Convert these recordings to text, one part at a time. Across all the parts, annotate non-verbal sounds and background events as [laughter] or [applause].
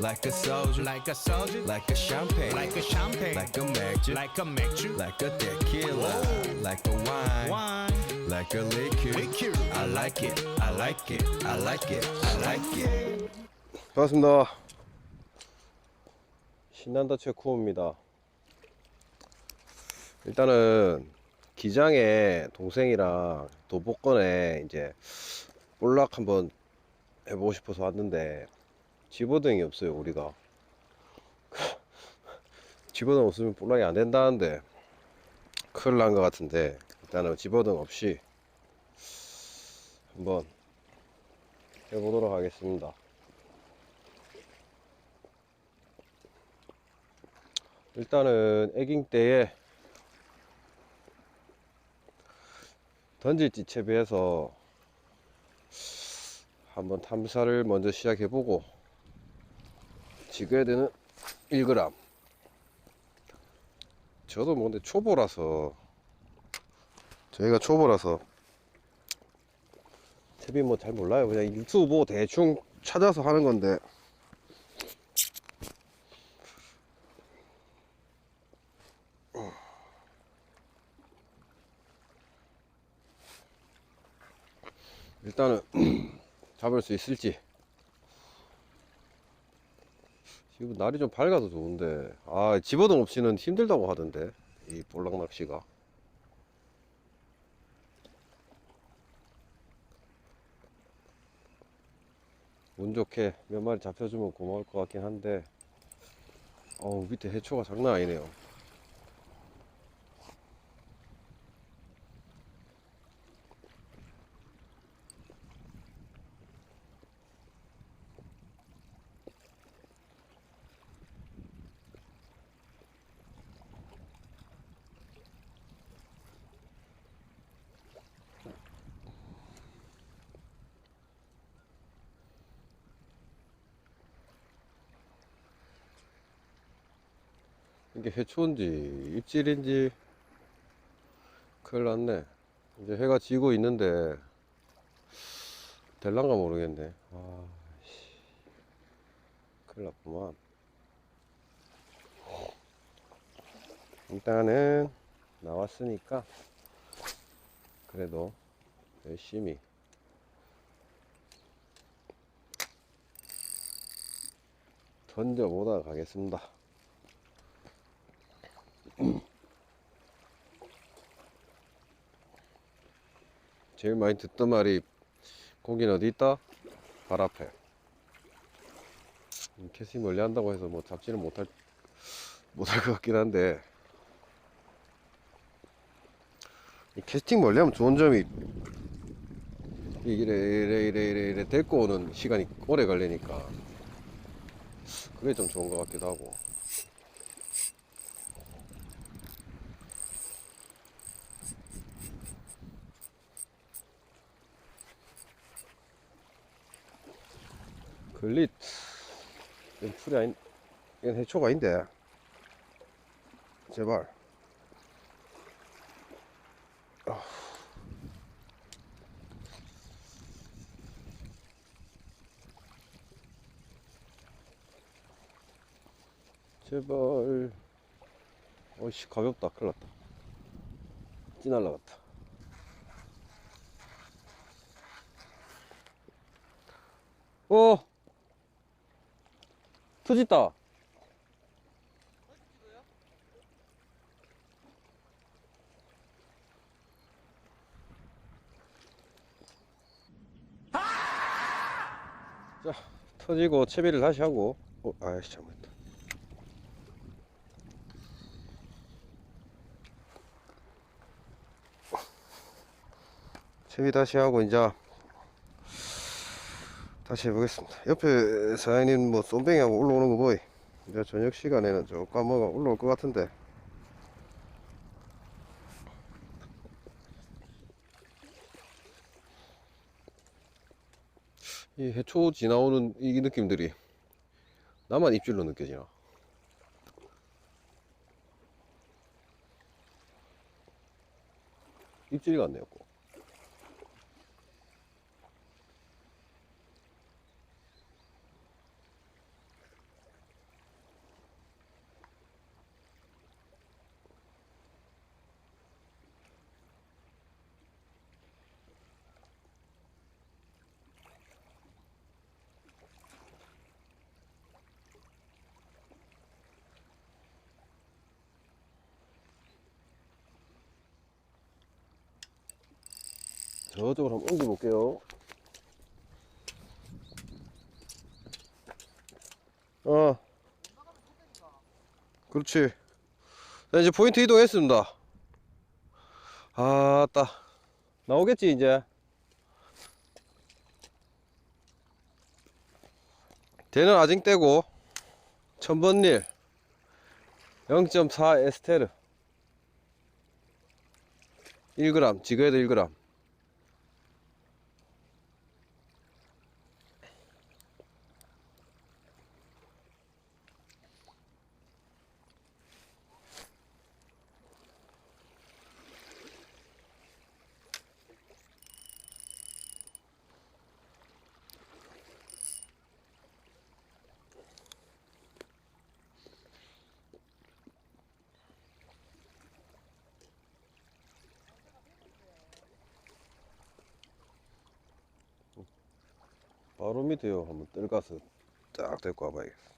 Like a soldier, like a soldier, like a champagne, like a champagne, like a magic, like a 맥주, like a tequila, like a wine, wine, like a liquor. liquor. I like it, I like it, I like it, I like it. 반갑습니다. 신난다 체코입니다. 일단은 기장에 동생이랑 도복권에 이제 볼락 한번 해보고 싶어서 왔는데 집어등이 없어요 우리가 [laughs] 집어등 없으면 볼락이 안 된다는데 큰일 난 것 같은데 일단은 집어등 없이 한번 해보도록 하겠습니다. 일단은 에깅 때에 던질지 채비해서 한번 탐사를 먼저 시작해보고 지그헤드는 1g 저도 뭐 근데 초보라서 저희가 초보라서 채비 뭐 잘 몰라요. 그냥 유튜브 대충 찾아서 하는 건데. 일단은 [clears throat] 잡을 수 있을지 지금 날이 좀 밝아서 좋은데 아 집어등 없이는 힘들다고 하던데 이 볼락 낚시가. 운 좋게 몇 마리 잡혀주면 고마울 것 같긴 한데 어우 밑에 해초가 장난 아니네요 이게 해초인지 입질인지 큰일 났네. 이제 해가 지고 있는데 될란가 모르겠네. 아씨. 큰일 났구만. 일단은 나왔으니까 그래도 열심히. 던져보다 가겠습니다 제일 많이 듣던 말이 고기는 어디 있다? 발 앞에. 음, 캐스팅 멀리 한다고 해서 뭐 잡지는 못할 못할 것 같긴 한데. 이 캐스팅 멀리 하면 좋은 점이 이래 이래 이래 이래 이래 데리고 오는 시간이 오래 걸리니까 그게 좀 좋은 것 같기도 하고 글릿 이건 풀이 아닌 이건 해초가 아닌데. 제발. 아. 제발. 어이씨 가볍다. 큰일 났다. 찌 날라갔다. 어 터졌다. 자 터지고 채비를 다시 하고. 어 아이씨 잘못했다. 채비 다시 하고 이제 다시 해보겠습니다. 옆에 사장님 뭐 쏨뱅이하고 올라오는 거 보이. 이제 저녁 시간에는 조금 뭐가 올라올 것 같은데. 이 해초 지나오는 이 느낌들이 나만 입질로 느껴지나? 입질 같네요. 꼭. 저쪽으로 한번 옮겨 볼게요. 어. 그렇지. 자, 이제 포인트 이동했습니다. 아따. 나오겠지, 이제. 대는 아직 떼고, 천번일, 0.4 에스테르. 1g, 지그에도 1g. 바로 밑에요. 한번 뜰가서 딱 데리고 와봐야겠어.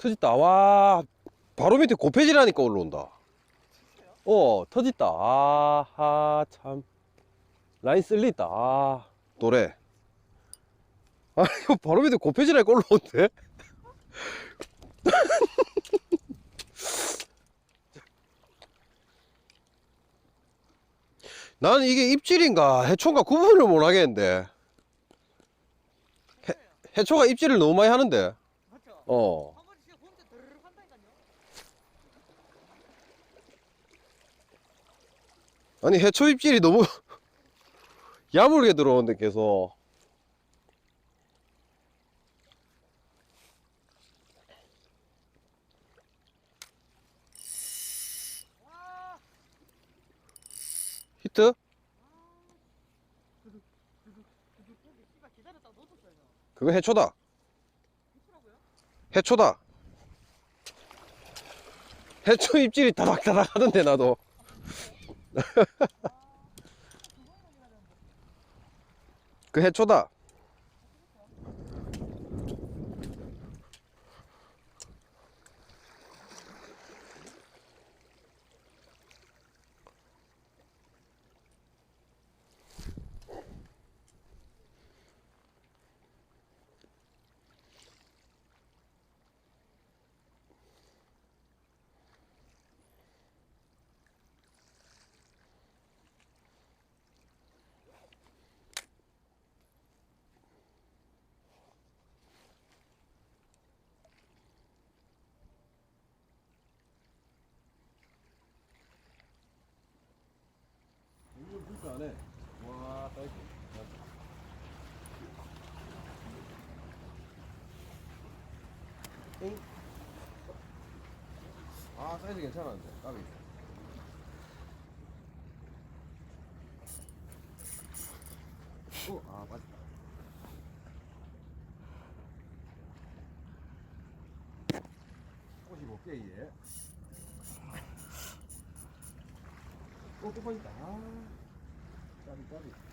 터졌다. 와, 바로 밑에 고패질하니까 올라온다. 어, 터졌다. 아하, 참. 라인 쓸리다. 아, 노래. 아, 이거 바로 밑에 고패질하니까 올라온대? [laughs] 나는 이게 입질인가 해초인가 구분을 못 하겠는데. 해, 해초가 입질을 너무 많이 하는데. 어. 한 번씩 혼자 드르륵 한다니까요. 아니 해초 입질이 너무 [laughs] 야물게 들어오는데 계속 와, 히트? 그거 해초다? 해초다 해초 입질이 다닥다닥 하던데 나도 [laughs] 그 해초다 안해 와 딸기. 아 사이즈 괜찮았는데 까비. 오, 아 맞다 꽃이 못 깨, 어, 또 빠졌다. 아, 까 비, 까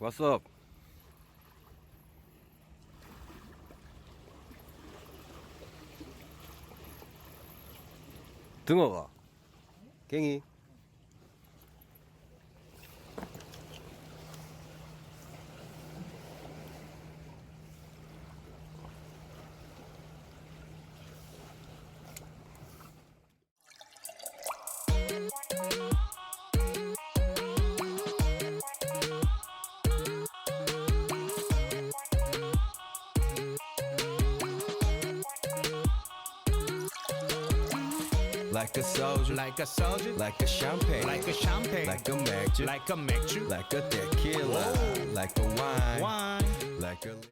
왔어. 등어가 갱이 Like a soldier, Like a soldier, like a champagne, like a champagne, like a magic, like a 맥주, like a tequila, Whoa. like a wine, wine. like a